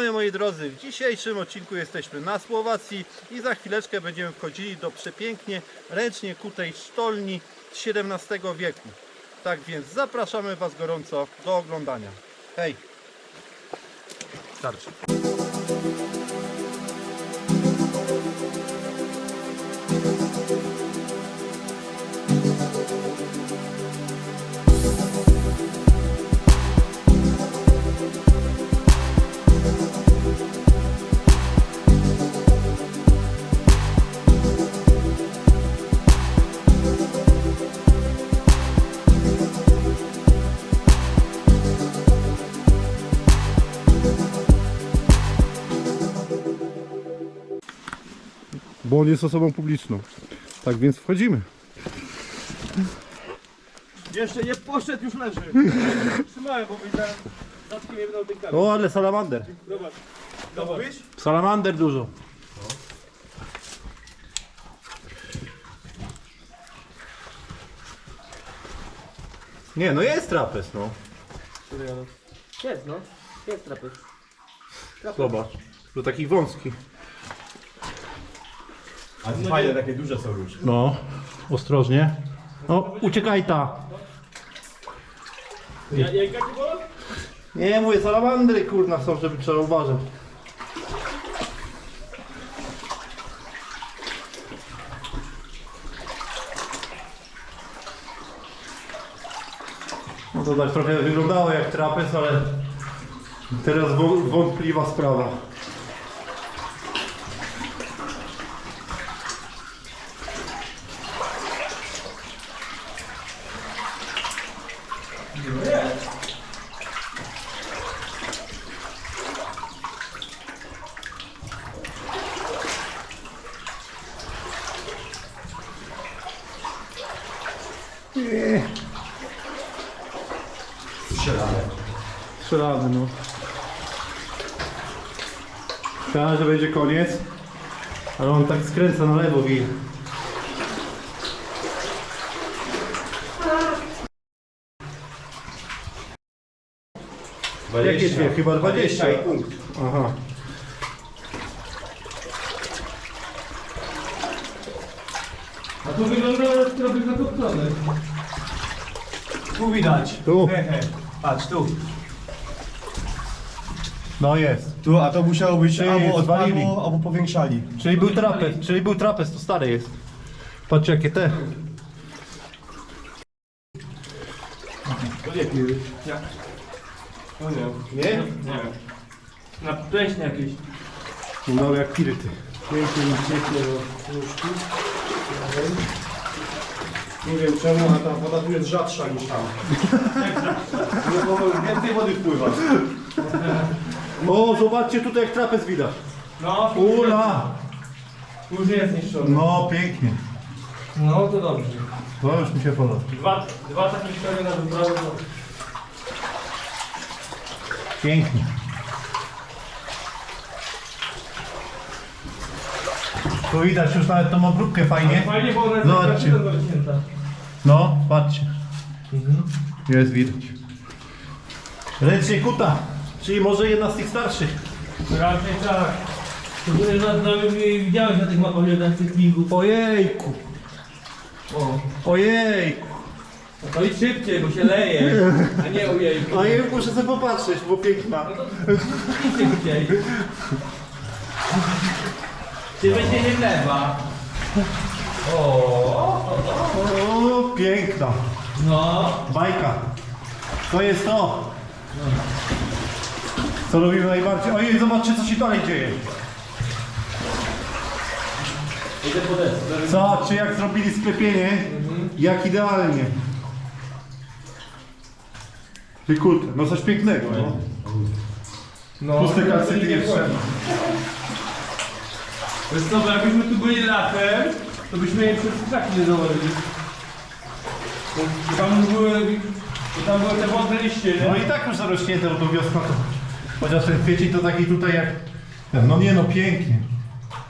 Witamy moi drodzy. W dzisiejszym odcinku jesteśmy na Słowacji i za chwileczkę będziemy wchodzili do przepięknie ręcznie kutej sztolni z XVII wieku. Tak więc zapraszamy Was gorąco do oglądania. Hej! Starczy. Bo on jest osobą publiczną. Tak więc wchodzimy. Jeszcze nie poszedł, już leży. Trzymałem, bo widziałem. Zatkiem jedną ten kamień. O, ale salamander. Zobacz. Zobacz. Salamander dużo. Nie, no jest trapez, no. Jest no. Jest trapez. Zobacz. To taki wąski. A to fajne, takie duże są już. No, ostrożnie. No, uciekaj ta. Ja, jajka ci bolą? Nie, mówię, salamandry kurna są, żeby trzeba uważać. No to tak trochę wyglądało jak trapez, ale teraz wą- wątpliwa sprawa. Strzelamy, no. Myślałem, że będzie koniec, ale on tak skręca na lewo wije. Jakie dwie? Chyba 20. i punkt. Aha. A tu wygląda trochę zakopcone. Tu widać. Tu. Hehe. Patrz, tu. No jest. Tu, a to musiało być Czyli albo odwaliło, albo powiększali. Czyli był trapez, czyli był trapez, to stary jest. Patrzcie jakie te. To nie piły. O nie. Nie? Nie. Na pleśnie jakieś. No jak piryty. Pięknie mi cieknie do nóżki. Nie wiem czemu, ale ta woda tu jest rzadsza niż tam. No bo więcej wody wpływa. O, zobaczcie tutaj jak trapez widać. No, Ula! już jest niszczony. No pięknie. No to dobrze. To już mi się podoba. Dwa, dwa takie historie na wyprawę. to- Pięknie. Tu widać już nawet tą obróbkę fajnie. Fajnie, bo ona jest Zobaczcie. taka docięta. No, patrzcie. Jest widać. Ręcznie kuta. Czyli może jedna z tych starszych. Raczej tak. To były nad nami widziałeś na tych mapach jeden lingów. Ojejku. O. Ojejku. No to idź szybciej, bo się leje. A nie ujej. A ja muszę sobie popatrzeć, bo piękna. Idź szybciej. Czy będzie nie wlewa? O. O, piękna. No. Bajka. To jest to. Co lubimy najbardziej. Ojej, zobaczcie co się dalej dzieje. Idę po. Zobaczcie jak zrobili sklepienie. Jak idealnie. Ty kurde, no coś pięknego, no. No. Puste kalcyty jeszcze. Wiesz co, bo jakbyśmy tu byli latem, to byśmy je przez krzaki nie założyli. Bo Tam były, bo tam były te wodne liście, No nie? i tak już zarośnięte, bo to wiosna to... Chociaż ten kwiecień to taki tutaj jak... ten, No nie no, pięknie.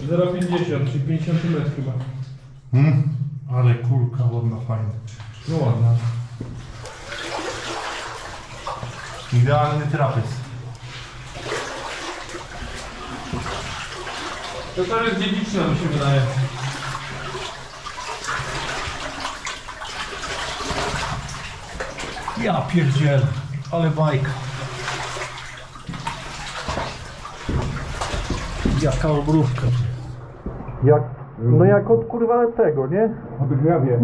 0,50, czyli 50 cm chyba. Hmm? Ale kulka ładna, fajna. No ładna. Idealny trapez. To to jest dziedziczne, mi się wydaje. Ja pierdzielę, ale bajka. Jaka obrówka. Jak, no jak od kurwa tego, nie? Aby grabie.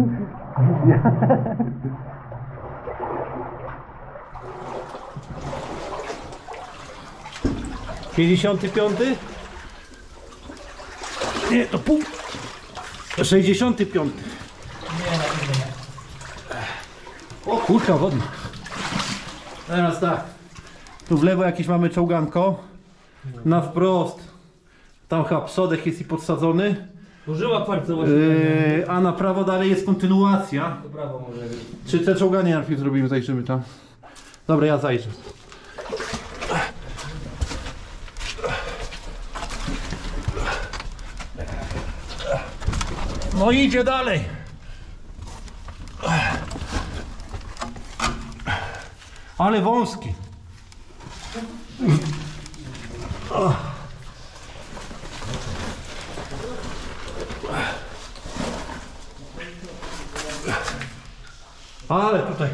55? Nie, to pół. 65. O kurka wodna. Teraz tak. Tu w lewo jakieś mamy czołganko. Na wprost. Tam chyba przodek jest i podsadzony. Użyła kwarce właśnie. Yy, a na prawo dalej jest kontynuacja. To brawo może być. Czy te czołganie najpierw zrobimy, zajrzymy tam. Dobra, ja zajrzę. No idzie dalej. Ale wąski. Ale tutaj.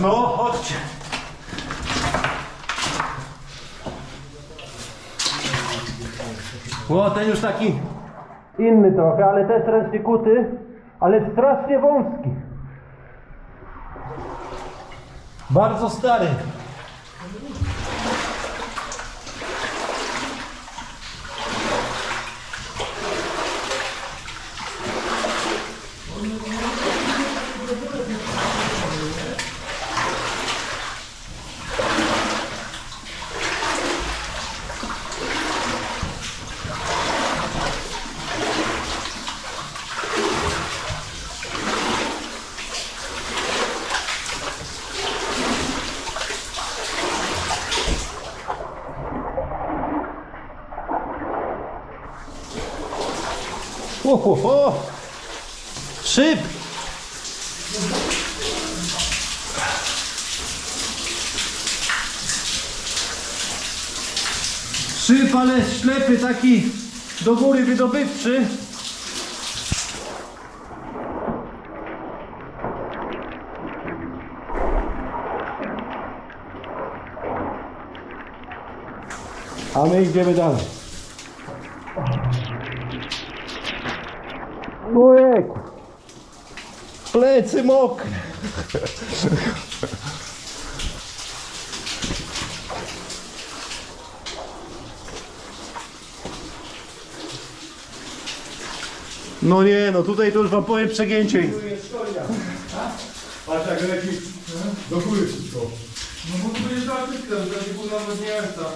No, chodźcie. O, ten już taki inny trochę, ale też ręcznie kuty, ale strasznie wąski. Bardzo stary. Ho, ho. Szyb. Szyb, ale ślepy taki do góry wydobywczy. A my idziemy dalej. Ojejku. Plecy mokre. No nie, no tutaj to już wam powiem przegięcie. Patrz jak leci do góry wszystko. No bo tu cała pyska, to nie było nawet nie co.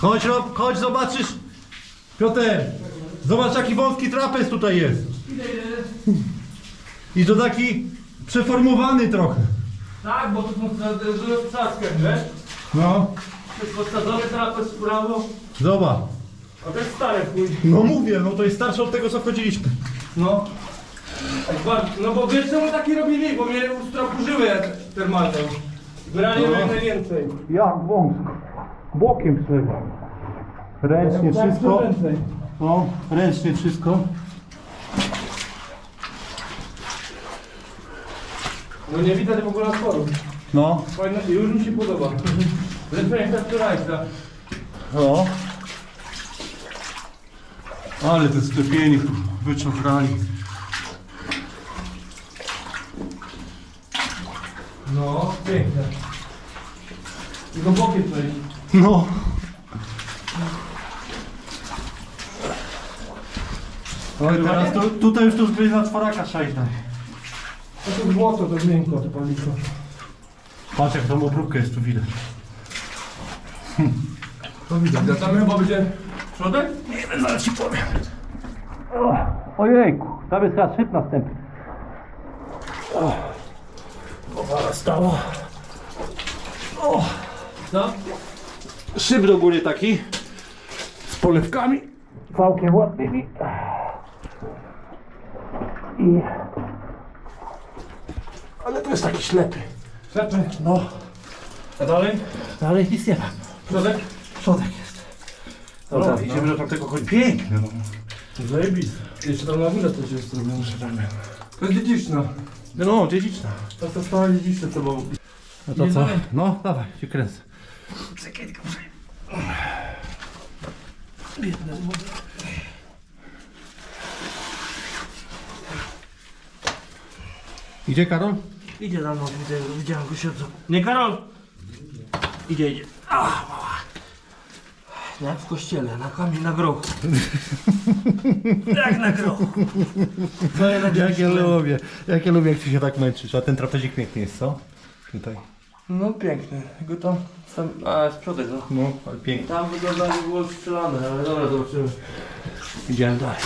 Chodź, Rob, chodź, zobaczysz. Piotr, zobacz jaki wąski trapez tutaj jest. I to taki przeformowany trochę. Tak, bo tu są psaskiem, wiesz? No, podsadzony trapez w prawo. zobacz. A to jest stare chuj. No mówię, no to jest starsze od tego co wchodziliśmy. No. Tak bardzo- No bo wiesz czemu taki robili? Bo mieli ustropużyły termalne. Brali No. jak najwięcej. Jak wąsko. Bokiem trzeba. Ręcznie wszystko. No, ręcznie wszystko. No nie widać w ogóle otworu. No, Fajne, już mi się podoba. Lepsze niż ta wczorajsza. no. Ale te sklepienie tu wyczochrali. No, piękne. Tylko bokiem przejść. No. Oj, teraz tu, tutaj już to zbyt na czworaka szajna. To tu złoto, to miękko, to paliko. Patrz jak tą obróbkę jest tu widać. To widać. A tam chyba będzie przodek? Nie wiem, zaraz ci powiem. Ojejku, tam jest chyba szyb następny. O, stało. O, Co? Szyb do góry taki. Z polewkami. Całkiem ładnymi. I... Ale to jest taki ślepy. Ślepy. No, A dalej? dalej nic nie ma. Przodek? Przodek jest. Dobra, No, idziemy do tamtego koń. Piękny, no. Zajebiste. Jeszcze tam na górze coś jest zrobione. To jest dziedziczna. No, dziedziczna. To jest stała dziedziczna, co było. No to Nie co? dalej. No, dawaj, się kręcę. Idzie Karol? Idzie za mną, widzę, widziałem go siedzą. Nie Karol! Idzie, idzie. Ach, mała. No Jak w kościele, na kamień, na groch. Jak na groch. Co Jak ja lubię, jak ja lubię jak ty się tak męczysz, a ten trapezik piękny jest, co? Tutaj. No piękny. Go tam, tam a z przodek, no. No, ale piękny. Tam wygląda jakby było strzelane, ale dobra, zobaczymy. Idziemy dalej.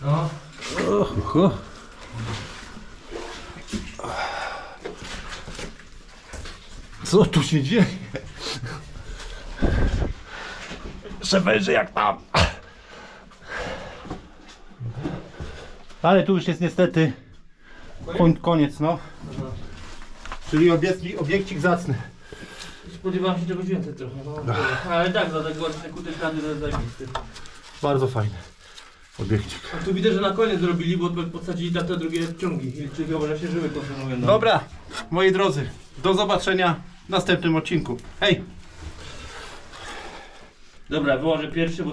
No. Uhu. Co tu się dzieje? Szeferzy jak tam. Ale tu już jest niestety koń, koniec, no. Czyli obiekcik, obiekcik zacny. Spodziewałem się czegoś więcej trochę, no. Ale tak, za tego te kuty krady to jest zajebisty. Bardzo fajny obiekcik. A tu widzę, że na koniec zrobili, bo podsadzili tam te drugie ciągi. Czyli chyba, się żyły kontynuują. No. Dobra, moi drodzy, do zobaczenia w następnym odcinku. Hej! Dobra, wyłożę pierwszy, bo